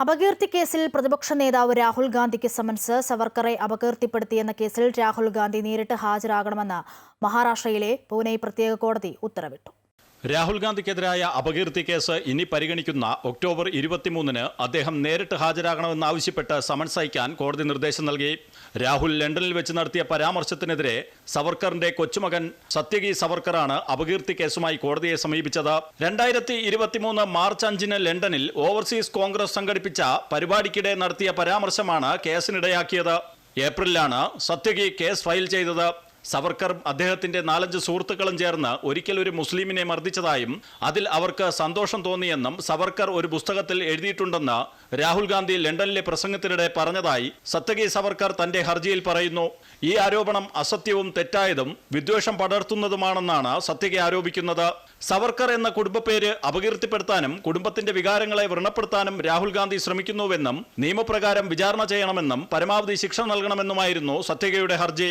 അപകീർത്തി കേസിൽ പ്രതിപക്ഷ നേതാവ് രാഹുൽ ഗാന്ധിക്ക് സമൻസ് സവർക്കറെ അപകീർത്തിപ്പെടുത്തിയെന്ന കേസിൽ രാഹുൽ ഗാന്ധി നേരിട്ട് ഹാജരാകണമെന്ന് മഹാരാഷ്ട്രയിലെ പൂനെ പ്രത്യേക കോടതി ഉത്തരവിട്ടു. രാഹുൽ ഗാന്ധിക്കെതിരായ അപകീർത്തി കേസ് ഇനി പരിഗണിക്കുന്ന ഒക്ടോബർ ഇരുപത്തിമൂന്നിന് അദ്ദേഹം നേരിട്ട് ഹാജരാകണമെന്നാവശ്യപ്പെട്ട് സമൻസ് അയക്കാൻ കോടതി നിർദ്ദേശം നൽകി. രാഹുൽ ലണ്ടനിൽ വെച്ച് നടത്തിയ പരാമർശത്തിനെതിരെ സവർക്കറിന്റെ കൊച്ചുമകൻ സത്യകി സവർക്കറാണ് അപകീർത്തി കേസുമായി കോടതിയെ സമീപിച്ചത്. രണ്ടായിരത്തി ഇരുപത്തിമൂന്ന് മാർച്ച് അഞ്ചിന് ലണ്ടനിൽ ഓവർസീസ് കോൺഗ്രസ് സംഘടിപ്പിച്ച പരിപാടിക്കിടെ നടത്തിയ പരാമർശമാണ് കേസിനിടയാക്കിയത്. ഏപ്രിലാണ് സത്യകി കേസ് ഫയൽ ചെയ്തത്. സവർക്കർ അദ്ദേഹത്തിന്റെ നാലഞ്ച് സുഹൃത്തുക്കളും ചേർന്ന് ഒരിക്കൽ ഒരു മുസ്ലിമിനെ മർദ്ദിച്ചതായും അതിൽ അവർക്ക് സന്തോഷം തോന്നിയെന്നും സവർക്കർ ഒരു പുസ്തകത്തിൽ എഴുതിയിട്ടുണ്ടെന്ന് രാഹുൽ ഗാന്ധി ലണ്ടനിലെ പ്രസംഗത്തിനിടെ പറഞ്ഞതായി സത്യകി സവർക്കർ തന്റെ ഹർജിയിൽ പറയുന്നു. ഈ ആരോപണം അസത്യവും തെറ്റായതും വിദ്വേഷം പടർത്തുന്നതുമാണെന്നാണ് സത്യകി ആരോപിക്കുന്നത്. സവർക്കർ എന്ന കുടുംബപ്പേര് അപകീർത്തിപ്പെടുത്താനും കുടുംബത്തിന്റെ വികാരങ്ങളെ വ്രണപ്പെടുത്താനും രാഹുൽ ഗാന്ധി ശ്രമിക്കുന്നുവെന്നും നിയമപ്രകാരം വിചാരണ ചെയ്യണമെന്നും പരമാവധി ശിക്ഷ നൽകണമെന്നുമായിരുന്നു സത്യകയുടെ ഹർജി.